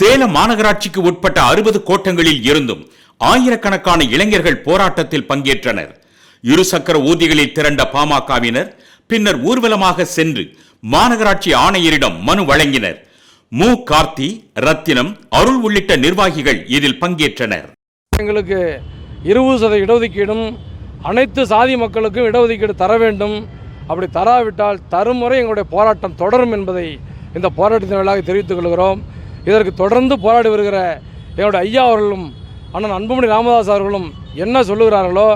சேலம் மாநகராட்சிக்கு உட்பட்ட அறுபது கோட்டங்களில் இருந்தும் ஆயிரக்கணக்கான இளைஞர்கள் போராட்டத்தில் பங்கேற்றனர். இருசக்கர ஊர்திகளில் திரண்ட பாமகவினர் பின்னர் ஊர்வலமாக சென்று மாநகராட்சி ஆணையரிடம் மனு வழங்கினர். மு. கார்த்தி ரத்தினம் அருள் உள்ளிட்ட நிர்வாகிகள் இதில் பங்கேற்றனர். எங்களுக்கு இருபது சதவீத இடஒதுக்கீடும் அனைத்து சாதி மக்களுக்கும் இடஒதுக்கீடு தர வேண்டும். அப்படி தராவிட்டால் தருமுறை எங்களுடைய போராட்டம் தொடரும் என்பதை இந்த போராட்டத்தின் வழியாக தெரிவித்துக் கொள்கிறோம். இதற்கு தொடர்ந்து போராடி வருகிற என்னுடைய ஐயா அவர்களும் அண்ணன் அன்புமணி ராமதாஸ் அவர்களும் என்ன சொல்லுகிறார்களோ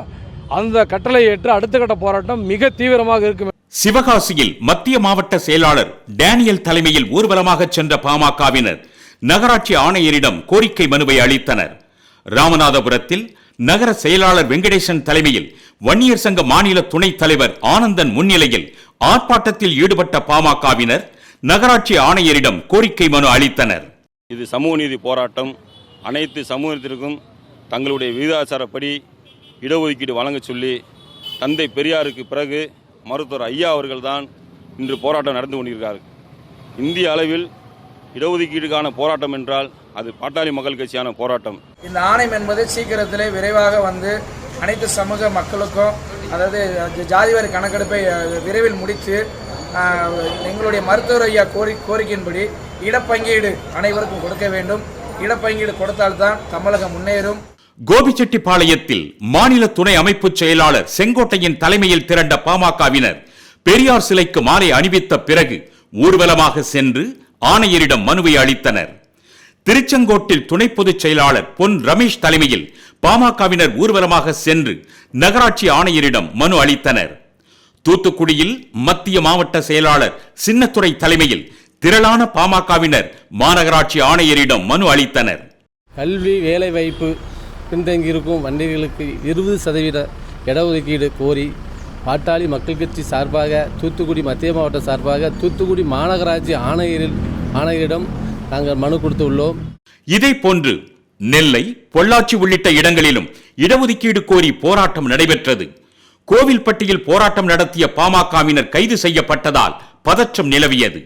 அந்த கட்டளை ஏற்று அடுத்த கட்ட போராட்டம் மிக தீவிரமாக இருக்கும். சிவகாசியில் மத்திய மாவட்ட செயலாளர் டேனியல் தலைமையில் ஊர்வலமாக சென்ற பாமகவினர் நகராட்சி ஆணையரிடம் கோரிக்கை மனுவை அளித்தனர். ராமநாதபுரத்தில் நகர செயலாளர் வெங்கடேசன் தலைமையில் வன்னியர் சங்க மாநில துணைத் தலைவர் ஆனந்தன் முன்னிலையில் ஆர்ப்பாட்டத்தில் ஈடுபட்ட பாமகவினர் நகராட்சி ஆணையரிடம் கோரிக்கை மனு அளித்தனர். இது சமூக நீதி போராட்டம். அனைத்து சமூகத்திற்கும் தங்களுடைய விகிதாச்சாரப்படி இடஒதுக்கீடு வழங்கச் சொல்லி தந்தை பெரியாருக்கு பிறகு மருத்துவர் ஐயா அவர்கள்தான் இன்று போராட்டம் நடந்து கொண்டிருக்கிறார் இந்திய அளவில் இடஒதுக்கீடுக்கான போராட்டம் என்றால் அது பாட்டாளி மக்கள் கட்சியான போராட்டம். இந்த ஆணையம் என்பது சீக்கிரத்திலே விரைவாக வந்து அனைத்து சமூக மக்களுக்கும் அதாவது ஜாதிவாரி கணக்கெடுப்பை விரைவில் முடித்து எங்களுடைய மருத்துவர் ஐயா கோரி கோரிக்கையின்படி இடப்பங்கீடு அனைவருக்கும் கொடுக்க வேண்டும். இடப்பங்கீடு கொடுத்தால்தான் தமிழகம் முன்னேறும். கோபிச்செட்டிப்பாளையத்தில் மாநில துணை அமைப்பு செயலாளர் செங்கோட்டையின் தலைமையில் திரண்ட பாமகவினர் பெரியார் சிலைக்கு மாலை அணிவித்த பிறகு ஊர்வலமாக சென்று ஆணையரிடம் மனுவை அளித்தனர். திருச்செங்கோட்டில் துணை பொதுச் செயலாளர் பொன் ரமேஷ் தலைமையில் பாமகவினர் ஊர்வலமாக சென்று நகராட்சி ஆணையரிடம் மனு அளித்தனர். தூத்துக்குடியில் மத்திய மாவட்ட செயலாளர் சின்னத்துறை தலைமையில் திரளான பாமகவினர் மாநகராட்சி ஆணையரிடம் மனு அளித்தனர். கல்வி வேலைவாய்ப்பு பின்தங்கியிருக்கும் வண்டிகளுக்கு இருபது சதவீத இடஒதுக்கீடு கோரி பாட்டாளி மக்கள் கட்சி சார்பாக தூத்துக்குடி மத்திய மாவட்ட சார்பாக தூத்துக்குடி மாநகராட்சி ஆணையரில் ஆணையரிடம் நாங்கள் மனு கொடுத்துள்ளோம் இதே போன்று நெல்லை பொள்ளாச்சி உள்ளிட்ட இடங்களிலும் இடஒதுக்கீடு கோரி போராட்டம் நடைபெற்றது. கோவில்பட்டியில் போராட்டம் நடத்திய பாமகவினர் கைது செய்யப்பட்டதால் பதற்றம் நிலவியது.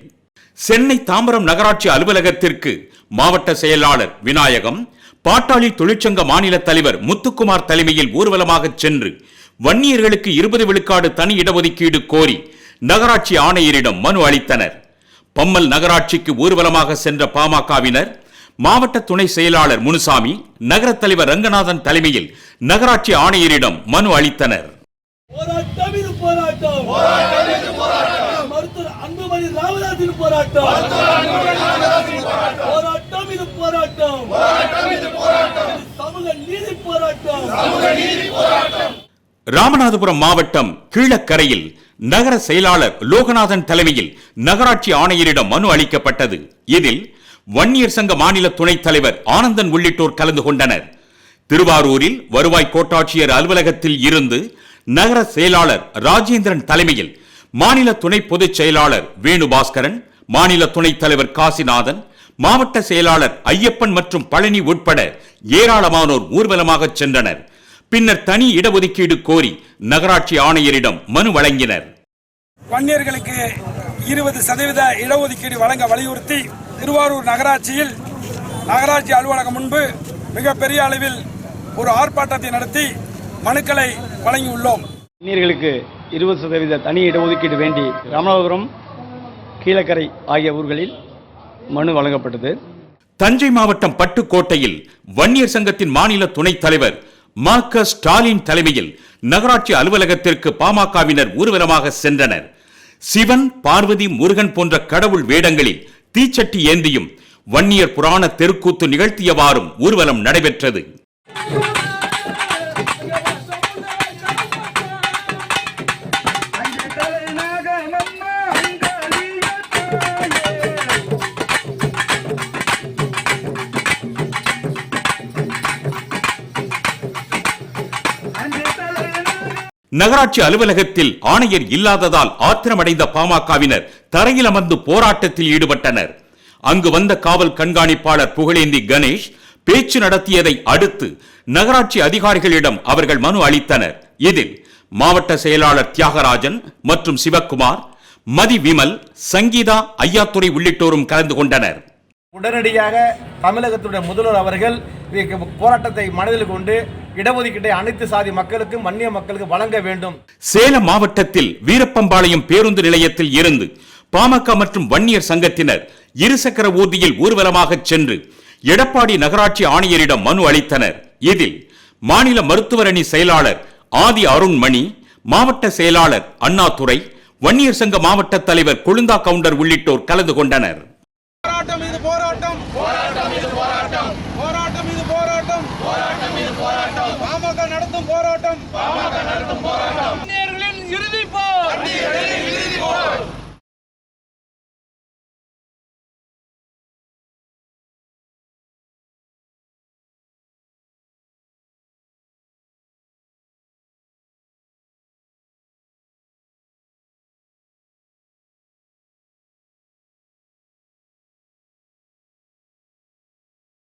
சென்னை தாம்பரம் நகராட்சி அலுவலகத்திற்கு மாவட்ட செயலாளர் விநாயகம் பாட்டாளி தொழிற்சங்க மாநில தலைவர் முத்துக்குமார் தலைமையில் ஊர்வலமாக சென்று வன்னியர்களுக்கு இருபது விழுக்காடு தனி இடஒதுக்கீடு கோரி நகராட்சி ஆணையரிடம் மனு அளித்தனர். பம்மல் நகராட்சிக்கு ஊர்வலமாக சென்ற பாமகவினர் மாவட்ட துணை செயலாளர் முனுசாமி நகர தலைவர் ரங்கநாதன் தலைமையில் நகராட்சி ஆணையரிடம் மனு அளித்தனர் போராட்டம் இது போராட்டம் போராட்டம் இது போராட்டம் மருத்துவர் போராட்டம். போராட்டம் இது போராட்டம். போராட்டம் இது போராட்டம் சமூக நீதி போராட்டம். ராமநாதபுரம் மாவட்டம் கீழக்கரையில் நகர செயலாளர் லோகநாதன் தலைமையில் நகராட்சி ஆணையரிடம் மனு அளிக்கப்பட்டது. இதில் வன்னியர் சங்க மாநில துணைத் தலைவர் ஆனந்தன் உள்ளிட்டோர் கலந்து கொண்டனர். திருவாரூரில் வருவாய் கோட்டாட்சியர் அலுவலகத்தில் இருந்து நகர செயலாளர் ராஜேந்திரன் தலைமையில் மாநில துணை பொதுச் செயலாளர் வேணுபாஸ்கரன் மாநில துணைத் தலைவர் காசிநாதன் மாவட்ட செயலாளர் ஐயப்பன் மற்றும் பழனி உட்பட ஏராளமானோர் ஊர்வலமாக சென்றனர். பின்னர் தனி இடஒதுக்கீடு கோரி நகராட்சி ஆணையரிடம் மனு வழங்கினர். வன்னியர்களுக்கு இருபது சதவீத இடஒதுக்கீடு வழங்க வலியுறுத்தி திருவாரூர் நகராட்சியில் நகராட்சி அலுவலகம் முன்பு மிகப்பெரிய அளவில் ஒரு ஆர்ப்பாட்டத்தை நடத்தி மனுக்களை வழங்கியுள்ளோம். வன்னியர்களுக்கு இருபது சதவீத தனி இடஒதுக்கீடு வேண்டி ராமநாதபுரம் கீழக்கரை ஆகிய ஊர்களில் மனு வழங்கப்பட்டது. தஞ்சை மாவட்டம் பட்டுக்கோட்டையில் வன்னியர் சங்கத்தின் மாநில துணைத் தலைவர் ம க ஸ்டாலின் தலைமையில் நகராட்சி அலுவலகத்திற்கு பாமகவினர் ஊர்வலமாக சென்றனர். சிவன் பார்வதி முருகன் போன்ற கடவுள் வேடங்களில் தீச்சட்டி ஏந்தியும் வன்னியர் புராண தெருக்கூத்து நிகழ்த்தியவாறும் ஊர்வலம் நடைபெற்றது. நகராட்சி அலுவலகத்தில் ஆணையர் இல்லாததால் ஆத்திரமடைந்த பாமகவினர் தரையில் அமர்ந்து போராட்டத்தில் ஈடுபட்டனர். அங்கு வந்த காவல் கண்காணிப்பாளர் புகழேந்தி கணேஷ் பேச்சு நடத்தியதை அடுத்து நகராட்சி அதிகாரிகளிடம் அவர்கள் மனு அளித்தனர். இதில் மாவட்ட செயலாளர் தியாகராஜன் மற்றும் சிவக்குமார் மதி விமல் சங்கீதா ஐயாத்துறை உள்ளிட்டோரும் கலந்து கொண்டனர். உடனடியாக தமிழகத்துடைய முதல்வர் அவர்கள் போராட்டத்தை மனதில் கொண்டு இடஒதுக்கீட்டை அனைத்து சாதி மக்களுக்கும் வன்னிய மக்களுக்கு வழங்க வேண்டும். சேலம் மாவட்டத்தில் வீரப்பம்பாளையம் பேருந்து நிலையத்தில் இருந்து பாமக மற்றும் வன்னியர் சங்கத்தினர் இருசக்கர ஊர்தியில் ஊர்வலமாக சென்று எடப்பாடி நகராட்சி ஆணையரிடம் மனு அளித்தனர். இதில் மாநில மருத்துவர் அணி செயலாளர் ஆதி அருண்மணி மாவட்ட செயலாளர் அண்ணாதுரை வன்னியர் சங்க மாவட்ட தலைவர் கொழுந்தா கவுண்டர் உள்ளிட்டோர் கலந்து கொண்டனர். போராட்டம் இது போராட்டம் போராட்டம் இது போராட்டம். போராட்டம் இது போராட்டம். போராட்டம் இது போராட்டம். பாமக நடத்தும் போராட்டம். பாமக நடத்தும் போராட்டம். இறுதி